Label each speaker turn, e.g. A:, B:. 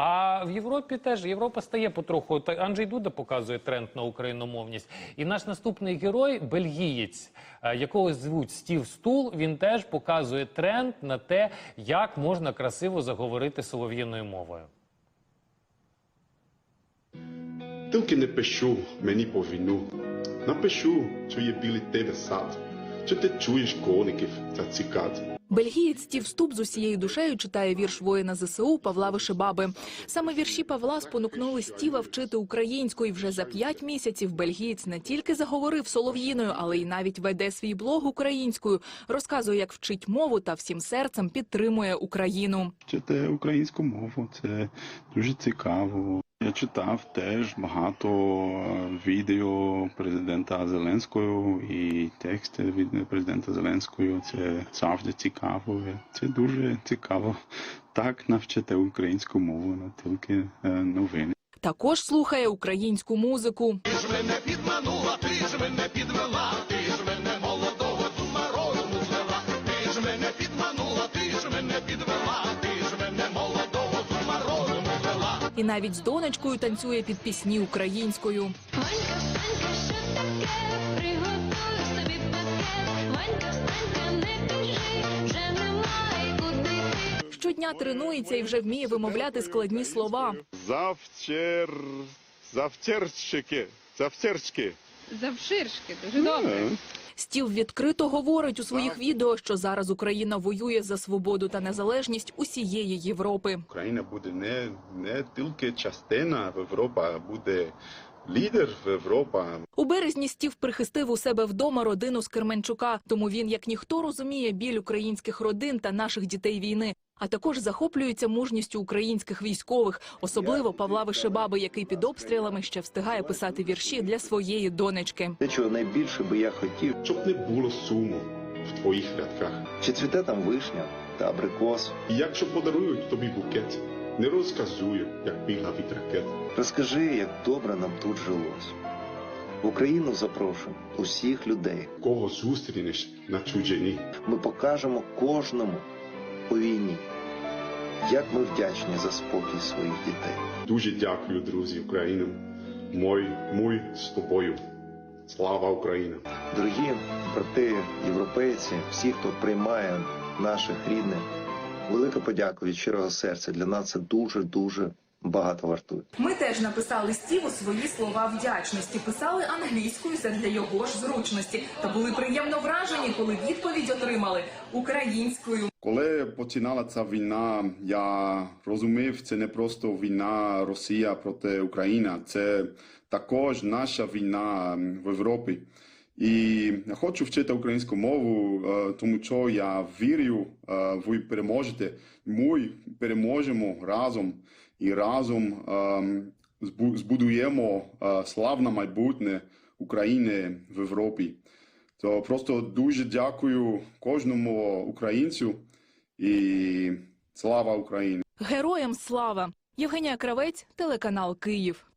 A: А в Європі теж Європа стає потроху. Та Анджей Дуда показує тренд на україномовність. І наш наступний герой, бельгієць, е, якого звуть Стів Стул. Він теж показує тренд на те, як можна красиво заговорити солов'їною мовою.
B: Тільки не пишу мені по війну. Напишу, що є білий тебе сад, що ти чуєш коників та цикад.
C: Бельгієць Стів Ступ з усією душею читає вірш воїна ЗСУ Павла Вишибаби. Саме вірші Павла спонукнули Стіва вчити українську, і вже за п'ять місяців бельгієць не тільки заговорив солов'їною, але й навіть веде свій блог українською. Розказує, як вчить мову та всім серцем підтримує Україну.
D: Вчити українську мову це дуже цікаво. Я читав теж багато е, відео президента Зеленського і тексти від президента Зеленського. Це завжди цікаво. Це дуже цікаво. Так навчити українську мову, не тільки е, новини.
C: Також слухає українську музику. І навіть з донечкою танцює під пісні українською.
E: Ванька, встанька, що таке? Приготую собі пакет. Ванька, встанька, не біжи, вже немає.
C: Щодня тренується і вже вміє вимовляти складні слова.
D: Завчер... Завтерчики. Завчерчки.
F: Завширшки, дуже добре.
C: Стів відкрито говорить у своїх відео, що зараз Україна воює за свободу та незалежність усієї Європи.
D: Україна буде не, не тільки частина Європи, а буде лідер в Європі.
C: У березні Стів прихистив у себе вдома родину з Керменчука, тому він, як ніхто, розуміє біль українських родин та наших дітей війни. А також захоплюється мужністю українських військових, особливо Павла Вишибаби, який під обстрілами ще встигає писати вірші для своєї донечки.
G: Те, чого найбільше би я хотів,
B: Щоб не було суму в твоїх рядках.
G: чи цвіте там вишня та абрикос.
B: І якщо подарують тобі букет, не розказую, як бігла від ракет.
G: Розкажи, як добре нам тут жилось. В Україну запрошую усіх людей.
B: Кого зустрінеш на чужині.
G: Ми покажемо кожному у війні, як ми вдячні за спокій своїх дітей.
B: Дуже дякую, друзі, Україна. Мой, мой з тобою. Слава Україна!
G: Дорогі брати, європейці, всі, хто приймає наших рідних, велика подяка від щирого серця. Для нас це дуже дуже багато вартує.
C: Ми теж написали Стіву свої слова вдячності. Писали англійською задля його ж зручності. Та були приємно вражені, коли відповідь отримали українською.
D: Коли починала ця війна, я розумів, це не просто війна Росія проти України, це також наша війна в Європі. І хочу вчити українську мову, е, тому що я вірю, е, ви переможете. Ми переможемо разом і разом ем, збудуємо е, славне майбутнє України в Європі. То просто дуже дякую кожному українцю і слава Україні!
C: Героям слава! Євгенія Кравець, телеканал Київ.